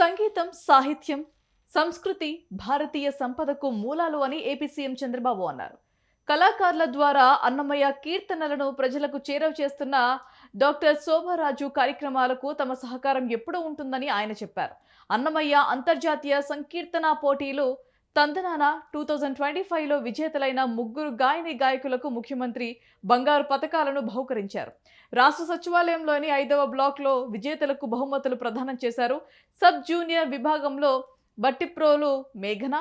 సంగీతం సాహిత్యం సంస్కృతి భారతీయ సంపదకు మూలాలు అని ఏపీ సీఎం చంద్రబాబు అన్నారు. కళాకారుల ద్వారా అన్నమయ్య కీర్తనలను ప్రజలకు చేరవ చేస్తున్న డాక్టర్ శోభరాజు కార్యక్రమాలకు తమ సహకారం ఎప్పుడూ ఉంటుందని ఆయన చెప్పారు. అన్నమయ్య అంతర్జాతీయ సంకీర్తన పోటీలు తందనాన టూ థౌజండ్ ట్వంటీ ఫైవ్లో విజేతలైన ముగ్గురు గాయని గాయకులకు ముఖ్యమంత్రి బంగారు పథకాలను బహుకరించారు. రాష్ట్ర సచివాలయంలోని ఐదవ బ్లాక్లో విజేతలకు బహుమతులు ప్రదానం చేశారు. సబ్ జూనియర్ విభాగంలో బట్టిప్రోలు మేఘన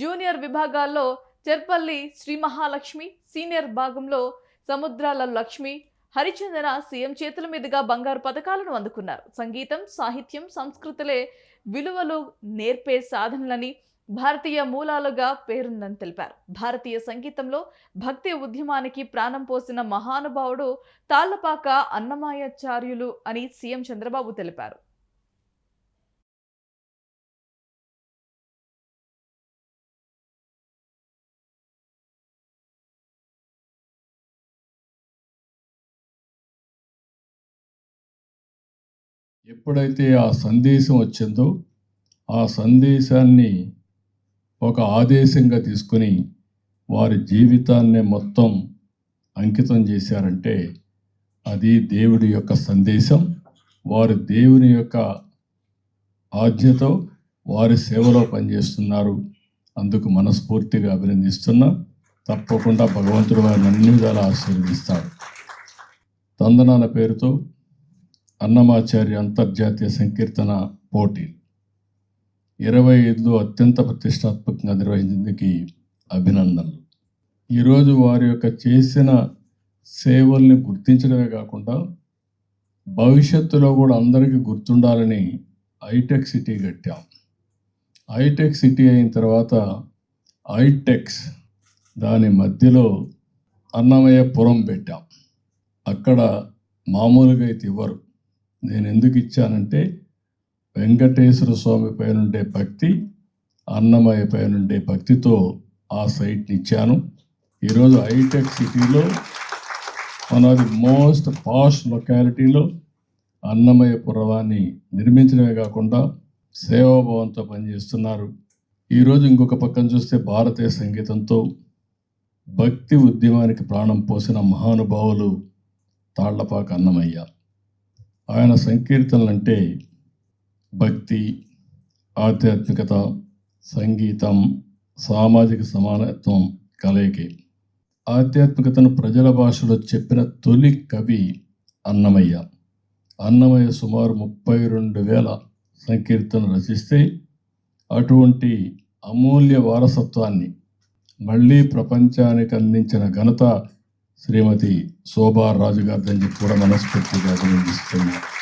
జూనియర్ విభాగాల్లో చెర్పల్లి శ్రీ మహాలక్ష్మి సీనియర్ భాగంలో సముద్రాల లక్ష్మి హరిచందన సీఎం చేతుల మీదుగా బంగారు పథకాలను అందుకున్నారు. సంగీతం సాహిత్యం సంస్కృతులే విలువలు నేర్పే సాధనలని భారతీయ మూలాలుగా పేరుందని తెలిపారు. భారతీయ సంగీతంలో భక్తి ఉద్యమానికి ప్రాణం పోసిన మహానుభావుడు తాళ్ళపాక అన్నమాయాచార్యులు అని సీఎం చంద్రబాబు తెలిపారు. ఎప్పుడైతే ఆ సందేశం వచ్చిందో ఆ సందేశాన్ని ఒక ఆదేశంగా తీసుకుని వారి జీవితాన్ని మొత్తం అంకితం చేశారంటే అది దేవుడి యొక్క సందేశం వారు దేవుని యొక్క ఆజ్ఞతో వారి సేవలో పనిచేస్తున్నారు. అందుకు మనస్ఫూర్తిగా అభినందిస్తున్నా. తప్పకుండా భగవంతుడు వారిని అన్ని విధాలా ఆశీర్వదిస్తాడు. తందనాల పేరుతో అన్నమాచార్య అంతర్జాతీయ సంకీర్తన పోటీ. ఇరవై ఐదులో అత్యంత ప్రతిష్టాత్మకంగా నిర్వహించినందుకు అభినందనలు. ఈరోజు వారి యొక్క చేసిన సేవల్ని గుర్తించడమే కాకుండా భవిష్యత్తులో కూడా అందరికీ గుర్తుండాలని హైటెక్ సిటీ కట్టాం. హైటెక్ సిటీ అయిన తర్వాత హైటెక్స్ దాని మధ్యలో అన్నమయ్యపురం పెట్టాం. అక్కడ మామూలుగా అయితే ఇవ్వరు. నేను ఎందుకు ఇచ్చానంటే వెంకటేశ్వర స్వామి పైన ఉండే భక్తి అన్నమయ్య పైన ఉండే భక్తితో ఆ సైట్ని ఇచ్చాను ఈరోజు హైటెక్ సిటీలో one of the most posh లొకాలిటీలో Annamayya పురవాన్ని నిర్మించడమే కాకుండా సేవాభావంతో పనిచేస్తున్నారు. ఈరోజు ఇంకొక పక్కన చూస్తే భారతీయ సంగీతంతో భక్తి ఉద్యమానికి ప్రాణం పోసిన మహానుభావులు తాళ్ళపాక అన్నమయ్య. ఆయన సంకీర్తనలు అంటే భక్తి ఆధ్యాత్మికత సంగీతం సామాజిక సమానత్వం కలయికే. ఆధ్యాత్మికతను ప్రజల భాషలో చెప్పిన తొలి కవి అన్నమయ్య. అన్నమయ్య సుమారు ముప్పై రెండు వేల సంకీర్తనలు రచిస్తే అటువంటి అమూల్య వారసత్వాన్ని మళ్ళీ ప్రపంచానికి అందించిన ఘనత శ్రీమతి శోభా రాజు గారిని కూడా మనస్ఫూర్తిగా అభినందిస్తున్నాను.